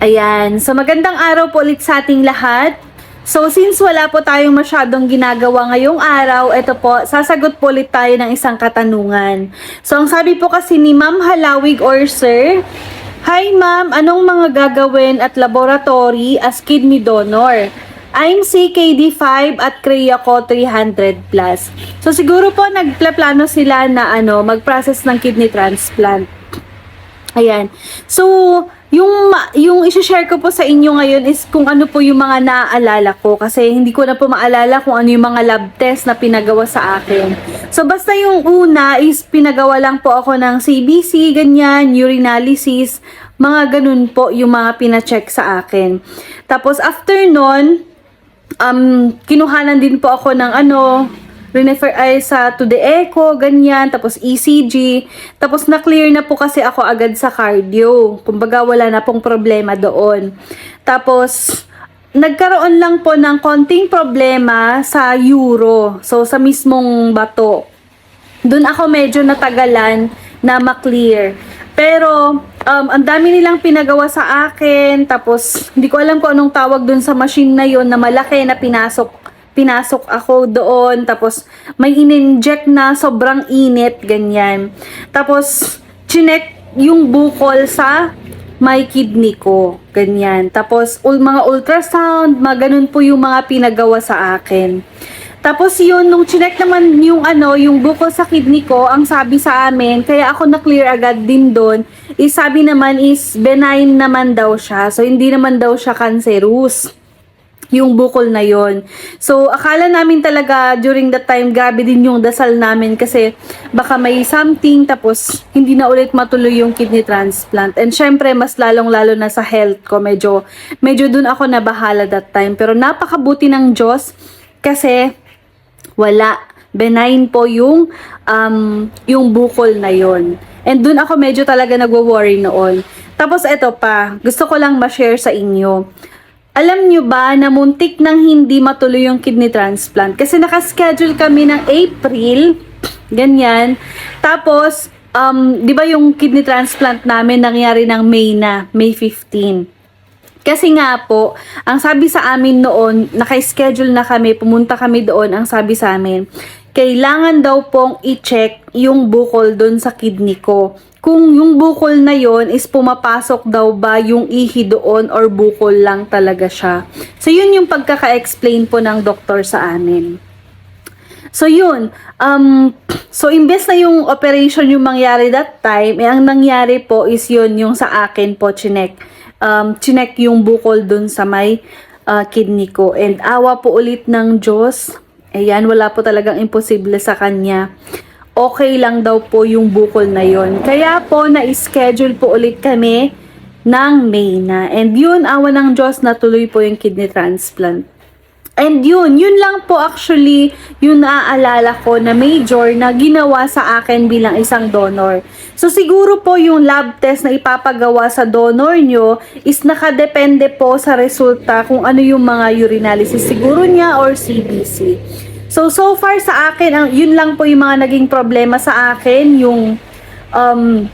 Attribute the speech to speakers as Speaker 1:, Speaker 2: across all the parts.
Speaker 1: Ayan. So magandang araw po ulit sa ating lahat. So since wala po tayong masyadong ginagawa ngayong araw, ito po, sasagot po ulit tayo ng isang katanungan. So ang sabi po kasi ni Ma'am Halawig or Sir, Hi ma'am, anong mga gagawin at laboratory as kidney donor? I'm CKD5 at Crea ko 300 plus. So siguro po nagplano sila na ano, mag-process ng kidney transplant. Ayan. So, yung yung i-share ko po sa inyo ngayon is kung ano po yung mga naaalala ko kasi hindi ko na po maalala kung ano yung mga lab test na pinagawa sa akin. So basta yung una is pinagawa lang po ako ng CBC, ganyan, urinalysis, mga ganun po yung mga pina-check sa akin. Tapos after nun, um, kinuhanan din po ako ng ano, refer ay sa to the echo, ganyan, tapos ECG, tapos na-clear na po kasi ako agad sa cardio. Kumbaga wala na pong problema doon. Tapos nagkaroon lang po ng konting problema sa euro, so sa mismong bato. Doon ako medyo natagalan na ma-clear. Pero um, ang dami nilang pinagawa sa akin, tapos hindi ko alam kung anong tawag doon sa machine na yon na malaki na pinasok pinasok ako doon, tapos may in-inject na sobrang init, ganyan. Tapos, chinek yung bukol sa may kidney ko, ganyan. Tapos, ul mga ultrasound, mga ganun po yung mga pinagawa sa akin. Tapos yun, nung chinek naman yung ano, yung bukol sa kidney ko, ang sabi sa amin, kaya ako na-clear agad din doon, is sabi naman is benign naman daw siya. So, hindi naman daw siya cancerous yung bukol na yon. So, akala namin talaga during that time, grabe din yung dasal namin kasi baka may something tapos hindi na ulit matuloy yung kidney transplant. And syempre, mas lalong-lalo na sa health ko, medyo, medyo dun ako nabahala that time. Pero napakabuti ng Diyos kasi wala. Benign po yung, um, yung bukol na yon. And dun ako medyo talaga nagwo-worry noon. Tapos eto pa, gusto ko lang ma-share sa inyo. Alam nyo ba na muntik nang hindi matuloy yung kidney transplant? Kasi nakaschedule kami ng April, ganyan. Tapos, um, di ba yung kidney transplant namin nangyari ng May na, May 15. Kasi nga po, ang sabi sa amin noon, naka-schedule na kami, pumunta kami doon, ang sabi sa amin, kailangan daw pong i-check yung bukol doon sa kidney ko. Kung yung bukol na yon is pumapasok daw ba yung ihi doon or bukol lang talaga siya. So yun yung pagkaka-explain po ng doktor sa amin. So yun, um, so imbes na yung operation yung mangyari that time, eh, ang nangyari po is yun yung sa akin po chinek. Um, chinek yung bukol dun sa may uh, kidney ko. And awa po ulit ng Diyos. Ayan, wala po talagang imposible sa kanya. Okay lang daw po yung bukol na yon. Kaya po, na-schedule po ulit kami ng May na. And yun, awa ng Diyos, natuloy po yung kidney transplant. And yun, yun lang po actually yung naaalala ko na major na ginawa sa akin bilang isang donor. So siguro po yung lab test na ipapagawa sa donor nyo is nakadepende po sa resulta kung ano yung mga urinalysis siguro niya or CBC. So so far sa akin, yun lang po yung mga naging problema sa akin, yung um,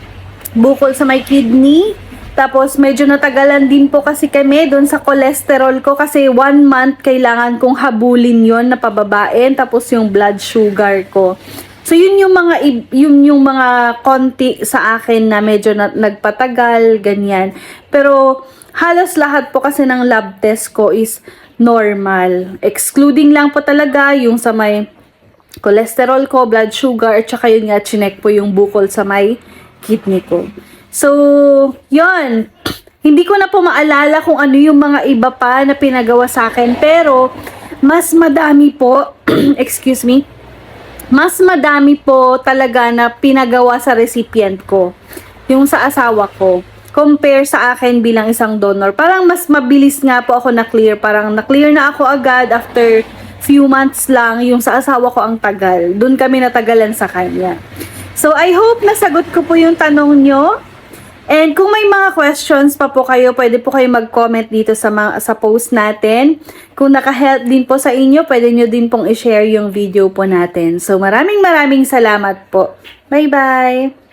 Speaker 1: bukol sa may kidney, tapos medyo natagalan din po kasi kami doon sa cholesterol ko kasi one month kailangan kong habulin yon na pababain tapos yung blood sugar ko. So yun yung mga yun yung mga konti sa akin na medyo na, nagpatagal ganyan. Pero halos lahat po kasi ng lab test ko is normal. Excluding lang po talaga yung sa may cholesterol ko, blood sugar, at saka yun nga, chinek po yung bukol sa may kidney ko. So, yon Hindi ko na po maalala kung ano yung mga iba pa na pinagawa sa akin. Pero, mas madami po, excuse me, mas madami po talaga na pinagawa sa recipient ko. Yung sa asawa ko. Compare sa akin bilang isang donor. Parang mas mabilis nga po ako na-clear. Parang na-clear na ako agad after few months lang. Yung sa asawa ko ang tagal. Doon kami natagalan sa kanya. So, I hope nasagot ko po yung tanong nyo. And kung may mga questions pa po kayo, pwede po kayo mag-comment dito sa, mga, sa post natin. Kung naka-help din po sa inyo, pwede nyo din pong i-share yung video po natin. So maraming maraming salamat po. Bye-bye!